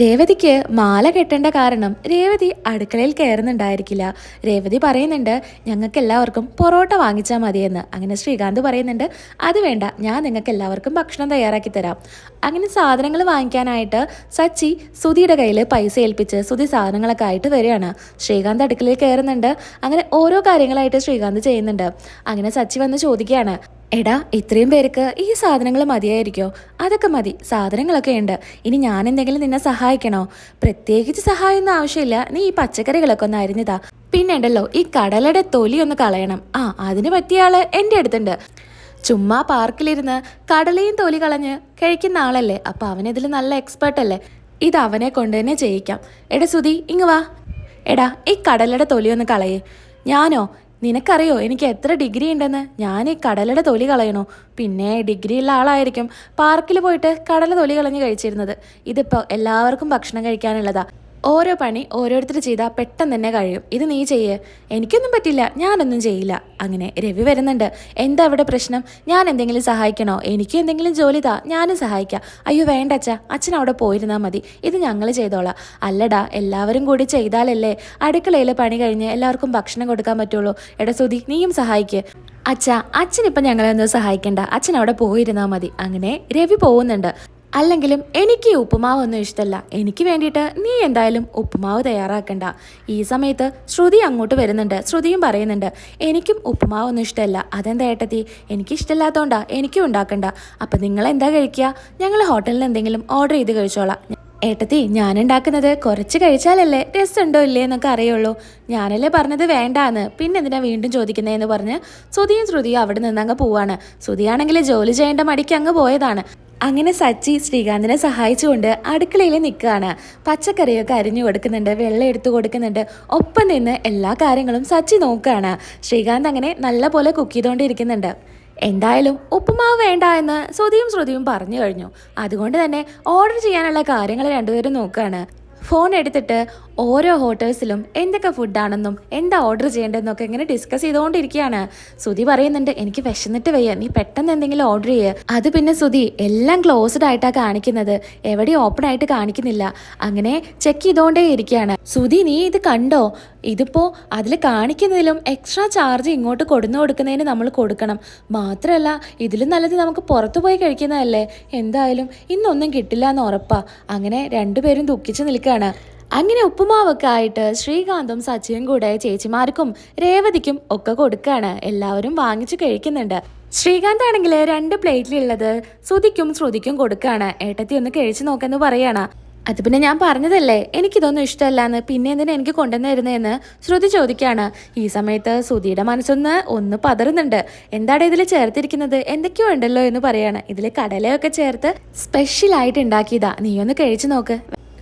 രേവതിക്ക് മാല കെട്ടേണ്ട കാരണം രേവതി അടുക്കളയിൽ കയറുന്നുണ്ടായിരിക്കില്ല. രേവതി പറയുന്നുണ്ട് ഞങ്ങൾക്ക് എല്ലാവർക്കും പൊറോട്ട വാങ്ങിച്ചാൽ മതിയെന്ന്. അങ്ങനെ ശ്രീകാന്ത് പറയുന്നുണ്ട് അത് വേണ്ട ഞാൻ നിങ്ങൾക്ക് എല്ലാവർക്കും ഭക്ഷണം തയ്യാറാക്കി തരാം. അങ്ങനെ സാധനങ്ങൾ വാങ്ങിക്കാനായിട്ട് സച്ചി സുധിയുടെ കയ്യിൽ പൈസ ഏൽപ്പിച്ച് സുധി സാധനങ്ങളൊക്കെ ആയിട്ട് വരികയാണ്. ശ്രീകാന്ത് അടുക്കളയിൽ കയറുന്നുണ്ട് അങ്ങനെ ഓരോ കാര്യങ്ങളായിട്ട് ശ്രീകാന്ത് ചെയ്യുന്നുണ്ട്. അങ്ങനെ സച്ചി വന്ന് ചോദിക്കുകയാണ് എടാ ഇത്രയും പേർക്ക് ഈ സാധനങ്ങൾ മതിയായിരിക്കോ? അതൊക്കെ മതി സാധനങ്ങളൊക്കെ ഉണ്ട്. ഇനി ഞാൻ എന്തെങ്കിലും നിന്നെ സഹായിക്കണോ? പ്രത്യേകിച്ച് സഹായമൊന്നും ആവശ്യമില്ല. നീ ഈ പച്ചക്കറികളൊക്കെ ഒന്ന് അരിഞ്ഞതാ. പിന്നെ ഉണ്ടല്ലോ ഈ കടലയുടെ തൊലി ഒന്ന് കളയണം. ആ അതിന് പറ്റിയ ആൾ എന്റെ അടുത്തുണ്ട്. ചുമ്മാ പാർക്കിലിരുന്ന് കടലയും തൊലി കളഞ്ഞ് കഴിക്കുന്ന ആളല്ലേ? അപ്പൊ അവനിതിൽ നല്ല എക്സ്പേർട്ട് അല്ലേ? ഇത് അവനെ കൊണ്ട് തന്നെ ചെയ്യിക്കാം. എടാ സുധി ഇങ്ങ് വാ. എടാ ഈ കടലയുടെ തൊലി ഒന്ന് കളയേ. ഞാനോ? നിനക്കറിയോ എനിക്ക് എത്ര ഡിഗ്രി ഉണ്ടെന്ന്? ഞാൻ ഈ കടലയുടെ തൊലി കളയണോ. പിന്നെ ഡിഗ്രി ഉള്ള ആളായിരിക്കും പാർക്കിൽ പോയിട്ട് കടല തൊലി കളഞ്ഞ് കഴിച്ചിരുന്നത്. ഇതിപ്പോൾ എല്ലാവർക്കും ഭക്ഷണം കഴിക്കാനുള്ളതാ. ഓരോ പണി ഓരോരുത്തർ ചെയ്താൽ പെട്ടെന്ന് തന്നെ കഴിയും. ഇത് നീ ചെയ്യേ. എനിക്കൊന്നും പറ്റില്ല. ഞാനൊന്നും ചെയ്യില്ല. അങ്ങനെ രവി വരുന്നുണ്ട്. എന്താ അവിടെ പ്രശ്നം? ഞാൻ എന്തെങ്കിലും സഹായിക്കണോ? എനിക്ക് എന്തെങ്കിലും ജോലി താ. ഞാനും സഹായിക്കാം. അയ്യോ വേണ്ട അച്ഛ. അച്ഛൻ അവിടെ പോയിരുന്നാൽ മതി. ഇത് ഞങ്ങൾ ചെയ്തോളാം. അല്ലടാ എല്ലാവരും കൂടി ചെയ്താലല്ലേ അടുക്കളയിൽ പണി കഴിഞ്ഞ് എല്ലാവർക്കും ഭക്ഷണം കൊടുക്കാൻ പറ്റുള്ളൂ. എടാ സുധി നീയും സഹായിക്ക്. അച്ഛ അച്ഛനിപ്പം ഞങ്ങളെ ഒന്ന് സഹായിക്കണ്ട. അച്ഛൻ അവിടെ പോയിരുന്നാൽ മതി. അങ്ങനെ രവി പോകുന്നുണ്ട്. അല്ലെങ്കിലും എനിക്ക് ഈ ഉപ്പുമാവൊന്നും ഇഷ്ടമല്ല എനിക്ക് വേണ്ടിയിട്ട് നീ എന്തായാലും ഉപ്പുമാവ് തയ്യാറാക്കണ്ട. ഈ സമയത്ത് ശ്രുതി അങ്ങോട്ട് വരുന്നുണ്ട്. ശ്രുതിയും പറയുന്നുണ്ട് എനിക്കും ഉപ്പുമാവ് ഒന്നും ഇഷ്ടമല്ല അതെന്താ ഏട്ടത്തി? എനിക്ക് ഇഷ്ടമില്ലാത്തതുകൊണ്ടാ എനിക്കും ഉണ്ടാക്കണ്ട. അപ്പം നിങ്ങൾ എന്താ കഴിക്കുക ഞങ്ങൾ ഹോട്ടലിൽ എന്തെങ്കിലും ഓർഡർ ചെയ്ത് കഴിച്ചോളാം. ഏട്ടത്തി ഞാൻ ഉണ്ടാക്കുന്നത് കുറച്ച് കഴിച്ചാലല്ലേ രസമുണ്ടോ ഇല്ലേ എന്നൊക്കെ അറിയുള്ളൂ. ഞാനല്ലേ പറഞ്ഞത് വേണ്ടാന്ന്. പിന്നെ എന്തിനാ വീണ്ടും ചോദിക്കുന്നതെന്ന് പറഞ്ഞ് ശ്രുതിയും ശ്രുതിയും അവിടെ നിന്ന് അങ്ങ് പോവാണ്. ശ്രുതിയാണെങ്കിൽ ജോലി ചെയ്യേണ്ട മടിക്ക് അങ്ങ് പോയതാണ്. അങ്ങനെ സച്ചി ശ്രീകാന്തിനെ സഹായിച്ചുകൊണ്ട് അടുക്കളയിൽ നിൽക്കുകയാണ്. പച്ചക്കറിയൊക്കെ അരിഞ്ഞു കൊടുക്കുന്നുണ്ട് വെള്ളം എടുത്തു കൊടുക്കുന്നുണ്ട്. ഒപ്പം നിന്ന് എല്ലാ കാര്യങ്ങളും സച്ചി നോക്കുകയാണ്. ശ്രീകാന്ത് അങ്ങനെ നല്ല പോലെ കുക്ക് ചെയ്തുകൊണ്ടിരിക്കുന്നുണ്ട്. എന്തായാലും ഉപ്പുമാവ് വേണ്ട എന്ന് ശ്രുതിയും ശ്രുതിയും പറഞ്ഞു കഴിഞ്ഞു. അതുകൊണ്ട് തന്നെ ഓർഡർ ചെയ്യാനുള്ള കാര്യങ്ങൾ രണ്ടുപേരും നോക്കുകയാണ്. ഫോൺ എടുത്തിട്ട് ഓരോ ഹോട്ടൽസിലും എന്തൊക്കെ ഫുഡാണെന്നും എന്താ ഓർഡർ ചെയ്യേണ്ടതെന്നൊക്കെ ഇങ്ങനെ ഡിസ്കസ് ചെയ്തുകൊണ്ടിരിക്കുകയാണ്. സുധി പറയുന്നുണ്ട് എനിക്ക് വിശന്നിട്ട് വയ്യ. നീ പെട്ടെന്ന് എന്തെങ്കിലും ഓർഡർ ചെയ്യുക അത് പിന്നെ സുധി എല്ലാം ക്ലോസ്ഡ് ആയിട്ടാണ് കാണിക്കുന്നത്. എവിടെയും ഓപ്പൺ ആയിട്ട് കാണിക്കുന്നില്ല. അങ്ങനെ ചെക്ക് ചെയ്തുകൊണ്ടേ ഇരിക്കുകയാണ് സുധി നീ ഇത് കണ്ടോ? ഇതിപ്പോ അതിൽ കാണിക്കുന്നതിലും എക്സ്ട്രാ ചാർജ് ഇങ്ങോട്ട് കൊടുന്നു കൊടുക്കുന്നതിന് നമ്മൾ കൊടുക്കണം. മാത്രമല്ല ഇതിലും നല്ലത് നമുക്ക് പുറത്തു പോയി കഴിക്കുന്നതല്ലേ. എന്തായാലും ഇന്നൊന്നും കിട്ടില്ല എന്ന് ഉറപ്പാ. അങ്ങനെ രണ്ടുപേരും ദുഃഖിച്ച് നിൽക്കുകയാണ്. അങ്ങനെ ഉപ്പുമാവൊക്കെ ആയിട്ട് ശ്രീകാന്തും സച്ചിയും കൂടെ ചേച്ചിമാർക്കും രേവതിക്കും ഒക്കെ കൊടുക്കുകയാണ് എല്ലാവരും വാങ്ങിച്ചു കഴിക്കുന്നുണ്ട്. ശ്രീകാന്ത് ആണെങ്കിൽ രണ്ട് പ്ലേറ്റിലുള്ളത് ശ്രുതിക്കും ശ്രുതിക്കും കൊടുക്കുകയാണ് ഏട്ടത്തി ഒന്ന് കഴിച്ചു നോക്കെന്ന് പറയാണ്. അത് പിന്നെ ഞാൻ പറഞ്ഞതല്ലേ? എനിക്കിതൊന്നും ഇഷ്ടമല്ല എന്ന് പിന്നെ എന്തിനാ എനിക്ക് കൊണ്ടുവന്നിരുന്നതെന്ന് ശ്രുതി ചോദിക്കുകയാണ് ഈ സമയത്ത് ശ്രുതിയുടെ മനസ്സൊന്ന് ഒന്ന് പതറുന്നുണ്ട്. എന്താണ് ഇതിൽ ചേർത്തിരിക്കുന്നത്? എന്തൊക്കെയോ ഉണ്ടല്ലോ എന്ന് പറയാണ്. ഇതിൽ കടലയൊക്കെ ചേർത്ത് സ്പെഷ്യലായിട്ട് ഉണ്ടാക്കിയതാ. നീ ഒന്ന് കഴിച്ചു നോക്ക്.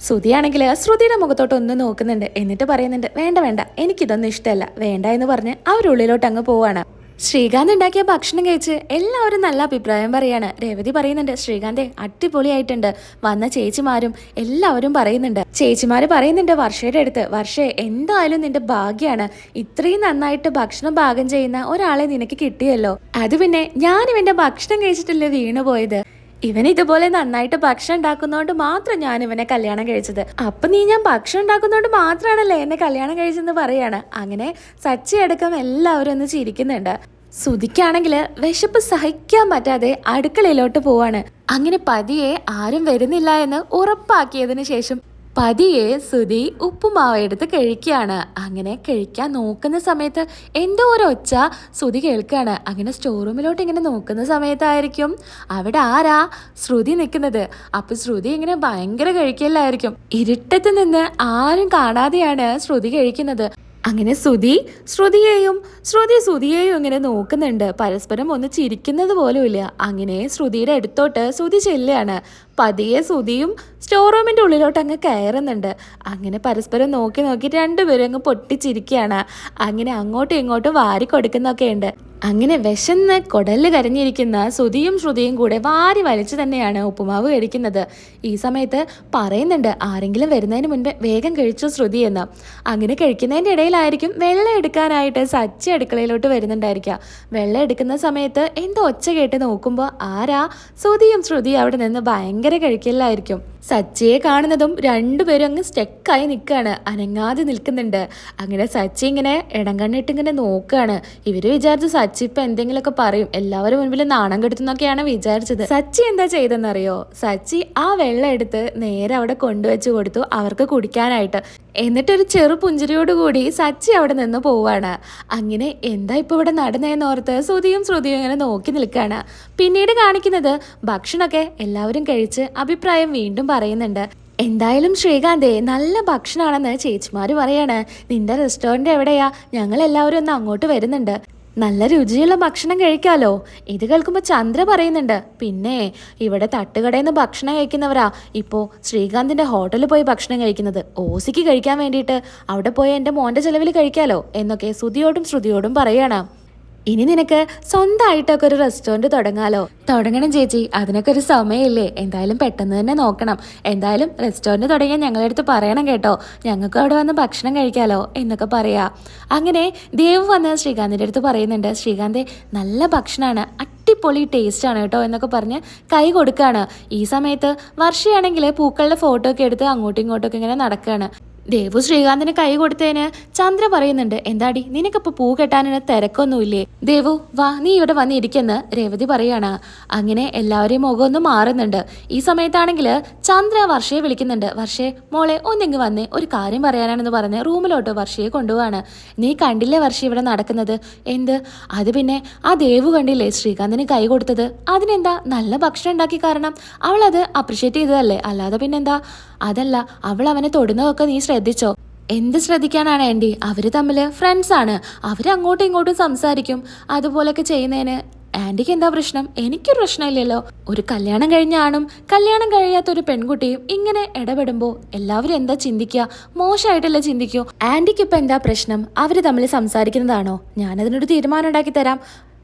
ശ്രുതിയാണെങ്കിൽ ശ്രുതിയുടെ മുഖത്തോട്ട് ഒന്ന് നോക്കുന്നുണ്ട്. എന്നിട്ട് പറയുന്നുണ്ട് വേണ്ട വേണ്ട എനിക്കിതൊന്നും ഇഷ്ടമല്ല. വേണ്ട എന്ന് പറഞ്ഞ് അവരുള്ളിലോട്ട് അങ്ങ് പോവാണ്. ശ്രീകാന്ത് ഉണ്ടാക്കിയ ഭക്ഷണം കഴിച്ച് എല്ലാവരും നല്ല അഭിപ്രായം പറയാണ്. രേവതി പറയുന്നുണ്ട് ശ്രീകാന്തേ അടിപൊളിയായിട്ടുണ്ട്. വന്ന ചേച്ചിമാരും എല്ലാവരും പറയുന്നുണ്ട്. ചേച്ചിമാര് പറയുന്നുണ്ട് വർഷയുടെ അടുത്ത് വർഷേ എന്തായാലും നിന്റെ ഭാഗ്യാണ്. ഇത്രയും നന്നായിട്ട് ഭക്ഷണം പാകം ചെയ്യുന്ന ഒരാളെ നിനക്ക് കിട്ടിയല്ലോ. അത് പിന്നെ ഞാൻ ഇവന്റെ ഭക്ഷണം കഴിച്ചിട്ടല്ലേ വീണു പോയത് ഇവൻ ഇതുപോലെ നന്നായിട്ട് ഭക്ഷണം ഉണ്ടാക്കുന്നതുകൊണ്ട് മാത്രം ഞാൻ ഇവനെ കല്യാണം കഴിച്ചത്. അപ്പൊ നീ ഞാൻ ഭക്ഷണം ഉണ്ടാക്കുന്നതുകൊണ്ട് മാത്രമാണല്ലേ എന്നെ കല്യാണം കഴിച്ചെന്ന് പറയാണ്. അങ്ങനെ സച്ചി അടക്കം എല്ലാവരും ഒന്ന് ചിരിക്കുന്നുണ്ട്. സുതിക്കാണെങ്കിൽ വിശപ്പ് സഹിക്കാൻ പറ്റാതെ അടുക്കളയിലോട്ട് പോവാണ്. അങ്ങനെ പതിയെ ആരും വരുന്നില്ല എന്ന് ഉറപ്പാക്കിയതിന് ശേഷം പതിയെ സുധി ഉപ്പുമാവ് എടുത്ത് കഴിക്കുകയാണ്. അങ്ങനെ കഴിക്കാൻ നോക്കുന്ന സമയത്ത് എന്തോ ഒരു ഒച്ച സുധി കേൾക്കുകയാണ്. അങ്ങനെ സ്റ്റോർ റൂമിലോട്ട് ഇങ്ങനെ നോക്കുന്ന സമയത്തായിരിക്കും. അവിടെ ആരാ? ശ്രുതി നിൽക്കുന്നത്. അപ്പൊ ശ്രുതി ഇങ്ങനെ ഭയങ്കര കഴിക്കലായിരിക്കും ഇരുട്ടത്ത് നിന്ന് ആരും കാണാതെയാണ് ശ്രുതി കഴിക്കുന്നത്. അങ്ങനെ ശ്രുതി ശ്രുതിയെയും ശ്രുതി ശ്രുതിയെയും ഇങ്ങനെ നോക്കുന്നുണ്ട്. പരസ്പരം ഒന്ന് ചിരിക്കുന്നത് പോലുമില്ല അങ്ങനെ ശ്രുതിയുടെ അടുത്തോട്ട് ശ്രുതി ചെല്ലുകയാണ്. പതിയെ ശ്രുതിയും സ്റ്റോർ റൂമിന്റെ ഉള്ളിലോട്ട് അങ്ങ് കയറുന്നുണ്ട്. അങ്ങനെ പരസ്പരം നോക്കി നോക്കി രണ്ടുപേരും അങ്ങ് പൊട്ടിച്ചിരിക്കുകയാണ്. അങ്ങനെ അങ്ങോട്ടും ഇങ്ങോട്ടും വാരി കൊടുക്കുന്നൊക്കെ ഉണ്ട്. അങ്ങനെ വിശന്ന് കൊടൽ കരഞ്ഞിരിക്കുന്ന ശ്രുതിയും ശ്രുതിയും കൂടെ വാരി വലിച്ചു തന്നെയാണ് ഉപ്പുമാവ് കഴിക്കുന്നത്. ഈ സമയത്ത് പറയുന്നുണ്ട് ആരെങ്കിലും വരുന്നതിന് മുൻപേ വേഗം കഴിച്ചു ശ്രുതി എന്ന്. അങ്ങനെ കഴിക്കുന്നതിന്റെ ഇടയിലായിരിക്കും വെള്ളം എടുക്കാനായിട്ട് സച്ചി അടുക്കളയിലോട്ട് വരുന്നുണ്ടായിരിക്കുക. വെള്ളം എടുക്കുന്ന സമയത്ത് എന്തോ ഒച്ച കേട്ട് നോക്കുമ്പോൾ ആരാ? ശ്രുതിയും ശ്രുതിയും അവിടെ നിന്ന് ഭയങ്കര കഴിക്കലായിരിക്കും സച്ചിയെ കാണുന്നതും രണ്ടുപേരും അങ്ങ് സ്റ്റെക്കായി നിൽക്കുകയാണ് അനങ്ങാതെ നിൽക്കുന്നുണ്ട്. അങ്ങനെ സച്ചി ഇങ്ങനെ ഇടം കണ്ണിട്ട് ഇങ്ങനെ നോക്കുകയാണ് ഇവർ വിചാരിച്ചു സച്ചി ഇപ്പൊ എന്തെങ്കിലുമൊക്കെ പറയും. എല്ലാവരും മുൻപിൽ നാണം കെടുത്തുന്നൊക്കെയാണ് വിചാരിച്ചത്. സച്ചി എന്താ ചെയ്തെന്നറിയോ സച്ചി ആ വെള്ളം എടുത്ത് നേരെ അവിടെ കൊണ്ടുവച്ച് കൊടുത്തു അവർക്ക് കുടിക്കാനായിട്ട്. എന്നിട്ടൊരു ചെറു പുഞ്ചിരിയോടുകൂടി സച്ചി അവിടെ നിന്ന് പോവാണ്. അങ്ങനെ എന്താ ഇപ്പൊ ഇവിടെ നടന്നതെന്ന് ഓർത്ത് ശ്രുതിയും ശ്രുതിയും ഇങ്ങനെ നോക്കി നിൽക്കുകയാണ് പിന്നീട് കാണിക്കുന്നത് ഭക്ഷണമൊക്കെ എല്ലാവരും കഴിച്ച് അഭിപ്രായം വീണ്ടും പറയുന്നുണ്ട്. എന്തായാലും ശ്രീകാന്തേ നല്ല ഭക്ഷണമാണെന്ന് ചേച്ചിമാര് പറയാണ്. നിന്റെ റെസ്റ്റോറന്റ് എവിടെയാ? ഞങ്ങൾ എല്ലാവരും ഒന്ന് അങ്ങോട്ട് വരുന്നുണ്ട്. നല്ല രുചിയുള്ള ഭക്ഷണം കഴിക്കാലോ. ഇത് കേൾക്കുമ്പോൾ ചന്ദ്ര പറയുന്നുണ്ട്. പിന്നെ ഇവിടെ തട്ടുകടയിൽ നിന്ന് ഭക്ഷണം കഴിക്കുന്നവരാ. ഇപ്പോൾ ശ്രീകാന്തിന്റെ ഹോട്ടലിൽ പോയി ഭക്ഷണം കഴിക്കുന്നത്. ഓസിക്ക് കഴിക്കാൻ വേണ്ടിയിട്ട്. അവിടെ പോയി എന്റെ മോന്റെ ചെലവിൽ കഴിക്കാലോ എന്നൊക്കെ ശ്രുതിയോടും ശ്രുതിയോടും പറയാണ്. ഇനി നിനക്ക് സ്വന്തമായിട്ടൊക്കെ ഒരു റെസ്റ്റോറന്റ് തുടങ്ങാലോ? തുടങ്ങണം ചേച്ചി. അതിനൊക്കെ ഒരു സമയമില്ലേ. എന്തായാലും പെട്ടെന്ന് തന്നെ നോക്കണം. എന്തായാലും റെസ്റ്റോറന്റ് തുടങ്ങിയാൽ ഞങ്ങളുടെ അടുത്ത് പറയണം കേട്ടോ. ഞങ്ങൾക്ക് അവിടെ വന്ന് ഭക്ഷണം കഴിക്കാലോ എന്നൊക്കെ പറയാ. അങ്ങനെ ദേവ് വന്ന് ശ്രീകാന്തിന്റെ അടുത്ത് പറയുന്നുണ്ട്. ശ്രീകാന്തെ നല്ല ഭക്ഷണമാണ് അടിപൊളി ടേസ്റ്റ് ആണ് കേട്ടോ എന്നൊക്കെ പറഞ്ഞ് കൈ കൊടുക്കുകയാണ് ഈ സമയത്ത് വർഷയാണെങ്കിൽ പൂക്കളുടെ ഫോട്ടോ ഒക്കെ എടുത്ത് അങ്ങോട്ടും ഇങ്ങോട്ടും ഒക്കെ ഇങ്ങനെ നടക്കുകയാണ് ദേവു ശ്രീകാന്തിന് കൈ കൊടുത്തതിന് ചന്ദ്ര പറയുന്നുണ്ട് എന്താടി നിനക്കിപ്പോ പൂ കെട്ടാനിന് തിരക്കൊന്നുമില്ലേ? ദേവു വാ നീ ഇവിടെ വന്നിരിക്കെന്ന് രേവതി പറയാണ്. അങ്ങനെ എല്ലാവരെയും മുഖം ഒന്ന് മാറുന്നുണ്ട്. ഈ സമയത്താണെങ്കിൽ ചന്ദ്ര വർഷയെ വിളിക്കുന്നുണ്ട്. വർഷേ മോളെ ഒന്നിങ്ങ് വന്നേ ഒരു കാര്യം പറയാനാണെന്ന് പറഞ്ഞ് റൂമിലോട്ട് വർഷയെ കൊണ്ടുപോവാണ്. നീ കണ്ടില്ലേ വർഷ ഇവിടെ നടക്കുന്നത്? എന്ത്? അത് പിന്നെ ആ ദേവു കണ്ടില്ലേ ശ്രീകാന്തിന് കൈ കൊടുത്തത്? അതിനെന്താ നല്ല ഭക്ഷണം ഉണ്ടാക്കി കാരണം? അവൾ അത് അപ്രിഷ്യേറ്റ് ചെയ്തതല്ലേ അല്ലാതെ പിന്നെന്താ? അതല്ല അവൾ അവനെ തൊടുന്നതൊക്കെ നീ ശ്രദ്ധിച്ചോ? എന്ത് ശ്രദ്ധിക്കാനാണ് ആന്റി അവർ തമ്മിൽ ഫ്രണ്ട്സ് ആണ്. അവർ അങ്ങോട്ടും ഇങ്ങോട്ടും സംസാരിക്കും. അതുപോലൊക്കെ ചെയ്യുന്നതിന് ആന്റിക്ക് എന്താ പ്രശ്നം? എനിക്കൊരു പ്രശ്നമില്ലല്ലോ. ഒരു കല്യാണം കഴിഞ്ഞ ആണും കല്യാണം കഴിയാത്ത ഒരു പെൺകുട്ടിയും ഇങ്ങനെ ഇടപെടുമ്പോൾ എല്ലാവരും എന്താ ചിന്തിക്കുക? മോശമായിട്ടല്ലേ ചിന്തിക്കൂ? ആന്റിക്ക് ഇപ്പം എന്താ പ്രശ്നം? അവർ തമ്മിൽ സംസാരിക്കുന്നതാണോ? ഞാനതിനൊരു തീരുമാനം ഉണ്ടാക്കി തരാം.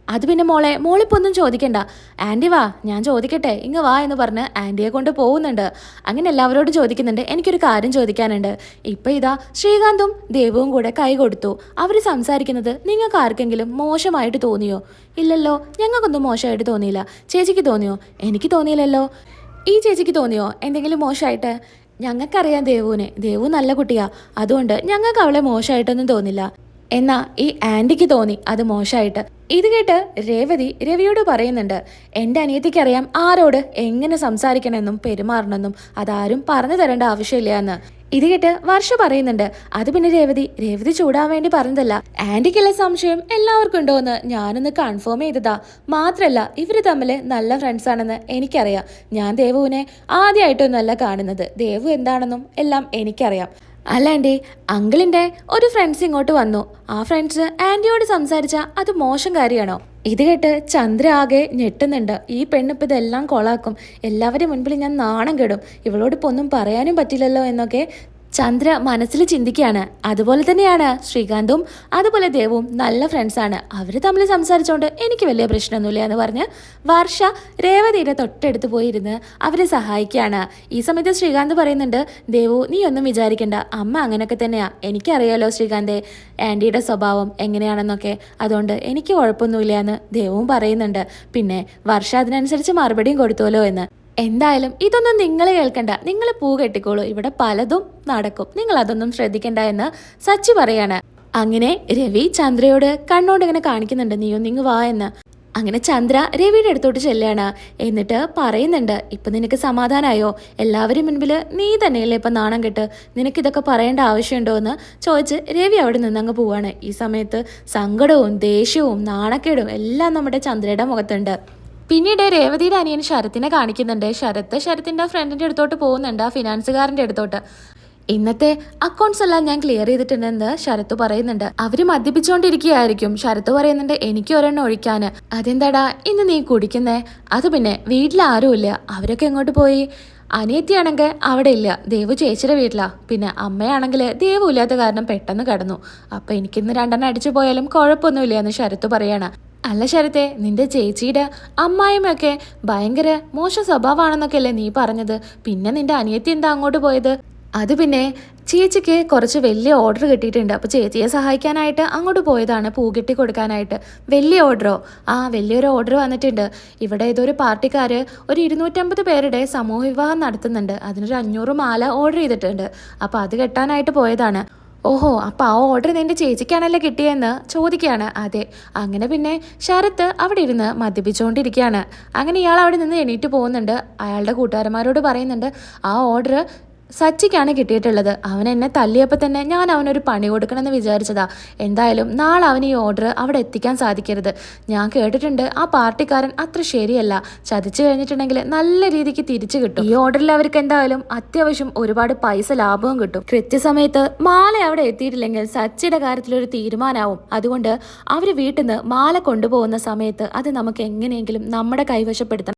അത് പിന്നെ മോളെ മോളിപ്പോൾ ഒന്നും ചോദിക്കണ്ട. ആന്റി വാ ഞാൻ ചോദിക്കട്ടെ. ഇങ്ങ് വാ എന്ന് പറഞ്ഞ് ആന്റിയെ കൊണ്ട് പോകുന്നുണ്ട്. അങ്ങനെ എല്ലാവരോടും ചോദിക്കുന്നുണ്ട്. എനിക്കൊരു കാര്യം ചോദിക്കാനുണ്ട്. ഇപ്പം ഇതാ ശ്രീകാന്തും ദേവവും കൂടെ കൈ കൊടുത്തു. അവർ സംസാരിക്കുന്നത് നിങ്ങൾക്ക് ആർക്കെങ്കിലും മോശമായിട്ട് തോന്നിയോ? ഇല്ലല്ലോ ഞങ്ങൾക്കൊന്നും മോശമായിട്ട് തോന്നിയില്ല. ചേച്ചിക്ക് തോന്നിയോ? എനിക്ക് തോന്നിയില്ലല്ലോ. ഈ ചേച്ചിക്ക് തോന്നിയോ? എന്തെങ്കിലും മോശമായിട്ട്? ഞങ്ങൾക്കറിയാം ദേവുവിനെ. ദേവു നല്ല കുട്ടിയാ. അതുകൊണ്ട് ഞങ്ങൾക്ക് അവളെ മോശമായിട്ടൊന്നും തോന്നില്ല. എന്നാ ഈ ആന്റിക്ക് തോന്നി അത് മോശമായിട്ട് ഇത് കേട്ട് രേവതി രവിയോട് പറയുന്നുണ്ട് എന്റെ അനിയത്തിക്കറിയാം ആരോട് എങ്ങനെ സംസാരിക്കണമെന്നും പെരുമാറണമെന്നും അതാരും പറഞ്ഞു തരേണ്ട ആവശ്യമില്ല എന്ന്. ഇത് കേട്ട് വർഷ പറയുന്നുണ്ട് അത് പിന്നെ രേവതി രേവതി ചൂടാൻ വേണ്ടി പറഞ്ഞതല്ല. ആന്റിക്കുള്ള സംശയം? എല്ലാവർക്കും ഉണ്ടോ എന്ന് ഞാനൊന്ന് കൺഫേം ചെയ്തതാ. മാത്രല്ല ഇവർ തമ്മിൽ നല്ല ഫ്രണ്ട്സ് ആണെന്ന് എനിക്കറിയാം. ഞാൻ ദേവുവിനെ ആദ്യമായിട്ടൊന്നല്ല കാണുന്നത്. ദേവു എന്താണെന്നും എല്ലാം എനിക്കറിയാം. അല്ലാണ്ടേ അങ്കിളിന്റെ ഒരു ഫ്രണ്ട്സ് ഇങ്ങോട്ട് വന്നു. ആ ഫ്രണ്ട്സ് ആന്റിയോട് സംസാരിച്ച അത് മോശം കാര്യമാണോ? ഇത് കേട്ട് ചന്ദ്ര ആകെ ഞെട്ടുന്നുണ്ട്. ഈ പെണ്ണിപ്പ് ഇതെല്ലാം കൊളാക്കും. എല്ലാവരും മുൻപിൽ ഞാൻ നാണം കെടും. ഇവളോട് ഇപ്പൊ ഒന്നും പറയാനും പറ്റില്ലല്ലോ എന്നൊക്കെ ചന്ദ്ര മനസ്സിൽ ചിന്തിക്കുകയാണ്. അതുപോലെ തന്നെയാണ് ശ്രീകാന്തും അതുപോലെ ദേവും നല്ല ഫ്രണ്ട്സാണ് അവർ തമ്മിൽ സംസാരിച്ചുകൊണ്ട് എനിക്ക് വലിയ പ്രശ്നമൊന്നുമില്ല എന്ന് പറഞ്ഞ് വർഷ രേവതിയുടെ തൊട്ടടുത്ത് പോയിരുന്ന് അവരെ സഹായിക്കുകയാണ്. ഈ സമയത്ത് ശ്രീകാന്ത് പറയുന്നുണ്ട് ദേവു നീ ഒന്നും വിചാരിക്കണ്ട. അമ്മ അങ്ങനെയൊക്കെ തന്നെയാ. എനിക്കറിയാലോ ശ്രീകാന്തെ ആന്റിയുടെ സ്വഭാവം എങ്ങനെയാണെന്നൊക്കെ. അതുകൊണ്ട് എനിക്ക് കുഴപ്പമൊന്നുമില്ല എന്ന് ദേവും പറയുന്നുണ്ട്. പിന്നെ വർഷ അതിനനുസരിച്ച് മറുപടിയും കൊടുത്തുവല്ലോ എന്ന്. എന്തായാലും ഇതൊന്നും നിങ്ങൾ കേൾക്കണ്ട. നിങ്ങൾ പൂ കെട്ടിക്കോളൂ. ഇവിടെ പലതും നടക്കും. നിങ്ങൾ അതൊന്നും ശ്രദ്ധിക്കണ്ട എന്ന് സച്ചി പറയാണ്. അങ്ങനെ രവി ചന്ദ്രയോട് കണ്ണോണ്ട് ഇങ്ങനെ കാണിക്കുന്നുണ്ട്. നീയോ നിങ്ങ് വാ എന്ന്. അങ്ങനെ ചന്ദ്ര രവിയുടെ അടുത്തോട്ട് ചെല്ലാണ്. എന്നിട്ട് പറയുന്നുണ്ട് ഇപ്പൊ നിനക്ക് സമാധാനമായോ എല്ലാവരും മുൻപിൽ നീ തന്നെയല്ലേ ഇപ്പൊ നാണം കെട്ട്? നിനക്ക് ഇതൊക്കെ പറയേണ്ട ആവശ്യമുണ്ടോ എന്ന് ചോദിച്ച് രവി അവിടെ നിന്ന് അങ്ങ് പോവാണ്. ഈ സമയത്ത് സങ്കടവും ദേഷ്യവും നാണക്കേടും എല്ലാം നമ്മുടെ ചന്ദ്രയുടെ മുഖത്തുണ്ട്. പിന്നീട് രേവതിയുടെ അനിയൻ ശരത്തിനെ കാണിക്കുന്നുണ്ട്. ശരത്ത് ശരത്തിന്റെ ഫ്രണ്ടിന്റെ അടുത്തോട്ട് പോകുന്നുണ്ട് ആ ഫിനാൻസുകാരന്റെ അടുത്തോട്ട്. ഇന്നത്തെ അക്കൗണ്ട്സ് എല്ലാം ഞാൻ ക്ലിയർ ചെയ്തിട്ടുണ്ടെന്ന് ശരത്ത് പറയുന്നുണ്ട്. അവർ മദ്യപിച്ചുകൊണ്ടിരിക്കുകയായിരിക്കും ശരത്ത് പറയുന്നുണ്ട് എനിക്ക് ഒരെണ്ണം ഒഴിക്കാന് അതെന്താടാ? ഇന്ന് നീ കുടിക്കുന്നേ? അത് പിന്നെ വീട്ടിൽ ആരുമില്ല അവരൊക്കെ എങ്ങോട്ട് പോയി? അനിയത്തിയാണെങ്കിൽ അവിടെ ഇല്ല. ദേവു ചേച്ചിയുടെ വീട്ടിലാ. പിന്നെ അമ്മയാണെങ്കിൽ ദേവു ഇല്ലാത്ത കാരണം പെട്ടെന്ന് കടന്നു. അപ്പൊ എനിക്കിന്ന് രണ്ടെണ്ണം അടിച്ചു പോയാലും കുഴപ്പമൊന്നുമില്ല എന്ന് ശരത്ത് പറയാണ്. അല്ല ശരത്തെ നിന്റെ ചേച്ചിയുടെ അമ്മായിമ്മയൊക്കെ ഭയങ്കര മോശം സ്വഭാവമാണെന്നൊക്കെയല്ലേ നീ പറഞ്ഞത്? പിന്നെ നിന്റെ അനിയത്തി എന്താ അങ്ങോട്ട് പോയത്? അത് പിന്നെ ചേച്ചിക്ക് കുറച്ച് വലിയ ഓർഡർ കിട്ടിയിട്ടുണ്ട്. അപ്പോൾ ചേച്ചിയെ സഹായിക്കാനായിട്ട് അങ്ങോട്ട് പോയതാണ് പൂ കെട്ടി കൊടുക്കാനായിട്ട്. വലിയ ഓർഡറോ? ആ വലിയൊരു ഓർഡർ വന്നിട്ടുണ്ട്. ഇവിടെ ഇതൊരു പാർട്ടിക്കാർ ഒരു ഇരുന്നൂറ്റമ്പത് പേരുടെ സമൂഹ വിവാഹം നടത്തുന്നുണ്ട്. അതിനൊരു അഞ്ഞൂറ് മാല ഓർഡർ ചെയ്തിട്ടുണ്ട്. അപ്പോൾ അത് കെട്ടാനായിട്ട് പോയതാണ്. ഓഹോ അപ്പോൾ ആ ഓർഡർ നിന്റെ ചേച്ചിക്കാണല്ലേ കിട്ടിയെന്ന് ചോദിക്കുകയാണ് അതെ അങ്ങനെ പിന്നെ ശരത്ത് അവിടെ ഇരുന്ന് മദ്യപിച്ചുകൊണ്ടിരിക്കുകയാണ് അങ്ങനെ ഇയാൾ അവിടെ നിന്ന് എണീറ്റ് പോകുന്നുണ്ട്. അയാളുടെ കൂട്ടുകാരന്മാരോട് പറയുന്നുണ്ട് ആ ഓർഡർ സച്ചിക്കാണ് കിട്ടിയിട്ടുള്ളത്. അവൻ എന്നെ തല്ലിയപ്പോൾ തന്നെ ഞാൻ അവനൊരു പണി കൊടുക്കണമെന്ന് വിചാരിച്ചതാ. എന്തായാലും നാളെ അവൻ ഈ ഓർഡർ അവിടെ എത്തിക്കാൻ സാധിക്കരുത്. ഞാൻ കേട്ടിട്ടുണ്ട് ആ പാർട്ടിക്കാരൻ അത്ര ശരിയല്ല. ചതിച്ചു കഴിഞ്ഞിട്ടുണ്ടെങ്കിൽ നല്ല രീതിക്ക് തിരിച്ചു കിട്ടും. ഈ ഓർഡറിൽ അവർക്ക് എന്തായാലും അത്യാവശ്യം ഒരുപാട് പൈസ ലാഭവും കിട്ടും. കൃത്യസമയത്ത് മാല അവിടെ എത്തിയിട്ടില്ലെങ്കിൽ സച്ചിയുടെ കാര്യത്തിൽ ഒരു തീരുമാനമാവും അതുകൊണ്ട് അവർ വീട്ടിൽ നിന്ന് മാല കൊണ്ടുപോകുന്ന സമയത്ത് അത് നമുക്ക് എങ്ങനെയെങ്കിലും നമ്മുടെ കൈവശപ്പെടുത്തണം.